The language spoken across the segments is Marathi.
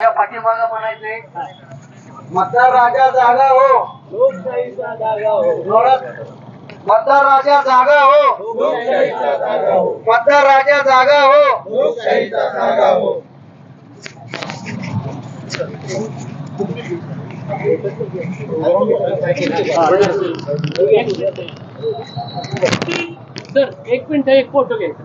पाठीमागं मतदार राजा जागा हो. लोकशाहीचा जागा हो. जोरात. मतदार राजा जागा हो. लोकशाहीचा जागा हो. मतदार राजा जागा हो. लोकशाहीचा जागा हो. सर एक मिनिट एक फोटो घ्यायचा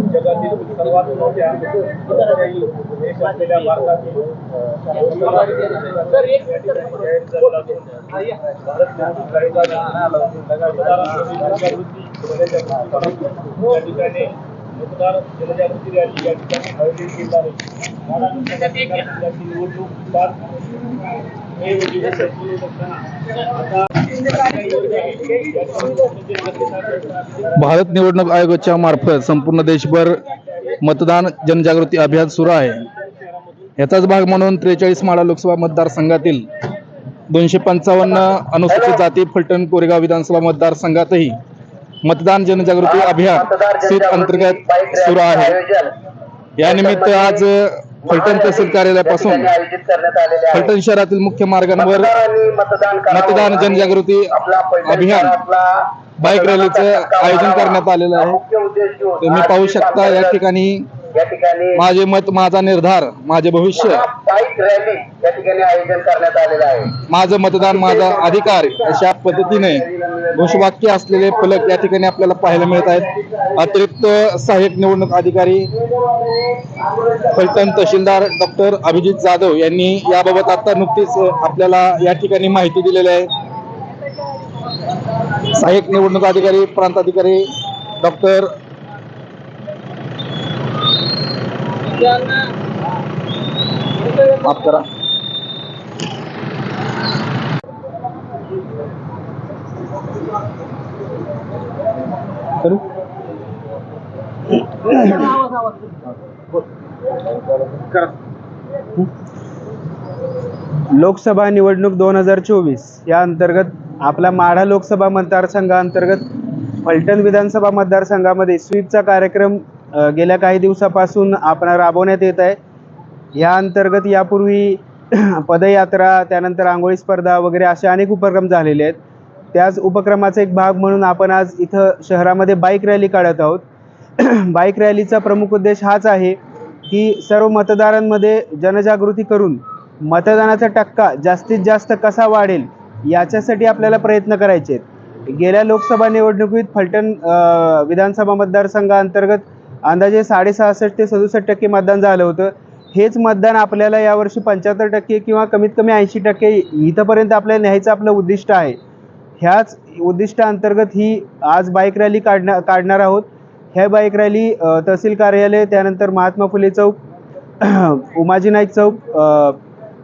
जगातील सर्वात मोठ्या देश असलेल्या भारतातील सर एक भारत या ठिकाणी मतदार जनजागृती रॅली या ठिकाणी आयोजित केली आहे. निवडणूक पाच मे रोजी आता भारत निवडणूक आयोगाच्या मार्फत संपूर्ण देशभर मतदान जनजागृती अभियान सुरू आहे. याचाच भाग म्हणून त्रेचाळीस माळा लोकसभा मतदारसंघातील दोनशे पंचावन्न अनुसूचित जाती फलटण कोरेगाव विधानसभा मतदारसंघातही मतदान जनजागृती अभियान सीट अंतर्गत सुरू आहे. या निमित्त आज फलटण तहसील कार्यालयापासून फलटण शहरातील मुख्य मार्गांवर मतदान जनजागृती अभियान बाईक रॅलीचं आयोजन करण्यात आलेलं आहे. तुम्ही पाहू शकता या ठिकाणी या ठिकाणी माझे मत माझा निर्धार माझे भविष्य बाईक रॅली या ठिकाणी आयोजन करण्यात आलेलं आहे. माझं मतदान माझा अधिकार अशा पद्धतीने घोषवाक्य असलेले फलक या ठिकाणी आपल्याला पाहायला मिळत आहेत. अतिरिक्त सहाय्यक निवडणूक अधिकारी फलटण तहसीलदार डॉक्टर अभिजित जाधव यांनी याबाबत आता नुकतीच आपल्याला या ठिकाणी माहिती दिलेली आहे. सहाय्यक निवडणूक अधिकारी प्रांत अधिकारी डॉक्टर माफ करा. करू. लोकसभा निवडणूक दोन हजार चोवीस. या अंतर्गत आपला माढा लोकसभा मतदारसंघाअंतर्गत फलटण विधानसभा मतदारसंघामध्ये स्वीपचा कार्यक्रम गेल्या काही दिवसापासून आपण राबवण्यात येत आहे. या अंतर्गत यापूर्वी पदयात्रा त्यानंतर आंघोळी स्पर्धा वगैरे असे अनेक उपक्रम झालेले आहेत. त्याच उपक्रमाचा एक भाग म्हणून आपण आज इथं शहरामध्ये बाईक रॅली काढत आहोत. बाईक रॅलीचा प्रमुख उद्देश हाच आहे की सर्व मतदारांमध्ये जनजागृती करून मतदानाचा टक्का जास्तीत जास्त कसा वाढेल याच्यासाठी आपल्याला प्रयत्न करायचे आहेत. गेल्या लोकसभा निवडणुकीत फलटण विधानसभा मतदारसंघाअंतर्गत अंदाजे साडेसहासष्ट ते सदुसष्ट टक्के मतदान झालं होतं. हेच मतदान आपल्याला यावर्षी पंच्याहत्तर टक्के किंवा कमीत कमी ऐंशी टक्के इथंपर्यंत आपल्याला न्यायचं आपलं उद्दिष्ट आहे. ह्याच उद्दिष्टाअंतर्गत ही आज बाईक रॅली काढणार काढणार आहोत. ह्या बाईक रॅली तहसील कार्यालय त्यानंतर महात्मा फुले चौक उमाजी नाईक चौक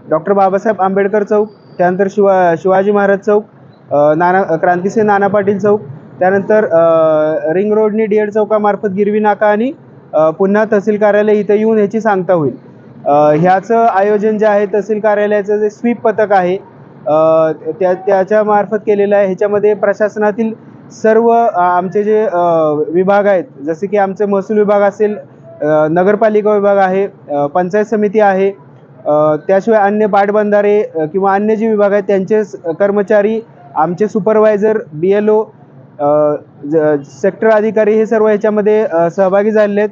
डॉक्टर बाबासाहेब आंबेडकर चौक त्यानंतर शिवा शिवाजी महाराज चौक नाना क्रांतिसिंह नाना पाटील चौक त्यानंतर रिंग रोडनी डी चौकामार्फत गिरवी नाका आणि पुन्हा तहसील कार्यालय इथं येऊन ह्याची सांगता होईल. ह्याचं आयोजन जे आहे तहसील कार्यालयाचं जे स्वीप पथक आहे त्या त्याच्या मार्फत केलेलं आहे. ह्याच्यामध्ये प्रशासनातील सर्व आमचे जे विभाग आहेत जसे की आमचे महसूल विभाग असेल नगरपालिका विभाग आहे पंचायत समिती आहे त्याशिवाय अन्य पाटबंधारे किंवा अन्य जे विभाग आहेत त्यांचे कर्मचारी आमचे supervisor B L O sector अधिकारी हे सर्व ह्याच्यामध्ये सहभागी झालेले आहेत.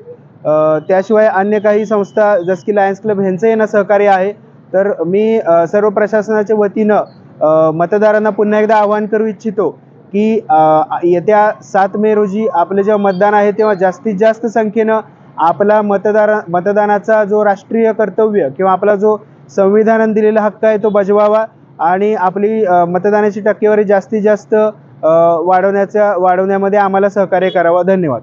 त्याशिवाय अन्य काही संस्था जसं की लायन्स क्लब ह्यांचं येणं सहकार्य आहे. तर मी सर्व प्रशासनाच्या वतीनं मतदारांना पुन्हा एकदा आवाहन करू इच्छितो की येत्या सात मे रोजी आपलं जेव्हा मतदान आहे तेव्हा जास्तीत जास्त संख्येनं आपला मतदार मतदानाचा जो राष्ट्रीय कर्तव्य किंवा आपला जो संविधानाने दिलेला हक्क आहे तो बजवावा. आणि आपली मतदानाची टक्केवारी जास्तीत जास्त वाढवण्याच्या वाढवण्यामध्ये आम्हाला सहकार्य करावं. धन्यवाद.